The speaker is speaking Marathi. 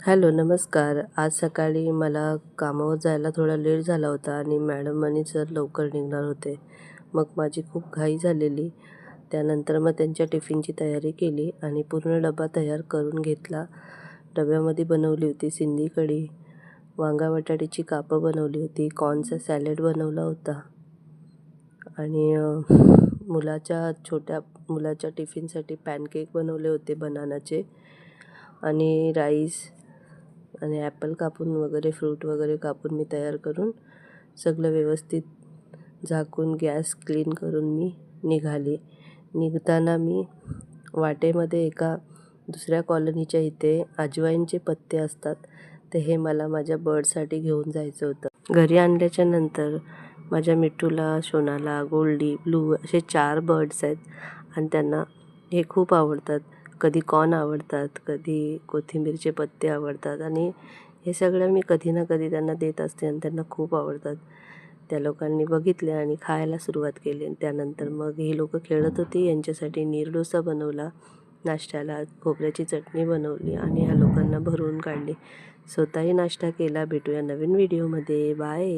हॅलो नमस्कार. आज सकाळी मला कामावर जायला थोडा लेट झाला होता आणि मॅडम आणि सर लवकर निघणार होते. मग माझी खूप घाई झालेली. त्यानंतर मग त्यांच्या टिफिनची तयारी केली आणि पूर्ण डबा तयार करून घेतला. डब्यामध्ये बनवली होती सिंधी कढी वांगा बटाट्याची कापं बनवली होती कॉर्नचा सॅलेड बनवला होता. आणि मुलाच्या छोट्या मुलाच्या टिफिनसाठी पॅनकेक बनवले होते बनानाचे. आणि राईस आणि ॲपल कापून वगैरे फ्रूट वगैरे कापून मी तयार करून सगळं व्यवस्थित झाकून गॅस क्लीन करून मी निघाली. निघताना मी वाटेमध्ये एका दुसऱ्या कॉलनीच्या इथे अजवाईनचे पत्ते असतात तर हे मला माझ्या बर्डसाठी घेऊन जायचं होतं. घरी आणल्याच्या नंतर माझ्या मिठूला शोनाला गोल्डी ब्लू असे चार बर्ड्स आहेत आणि त्यांना हे खूप आवडतात. कधी कॉर्न आवडतात कधी कोथिंबीरचे पत्ते आवडतात आणि हे सगळं मी कधी ना कधी त्यांना देत असते आणि त्यांना खूप आवडतात. त्या लोकांनी बघितले आणि खायला सुरुवात केली आणि त्यानंतर मग ही लोकं खेळत होती यांच्यासाठी निरडोसा बनवला नाश्त्याला खोबऱ्याची चटणी बनवली आणि ह्या लोकांना भरवून काढली. स्वतःही नाश्ता केला. भेटूया नवीन व्हिडिओमध्ये. बाय!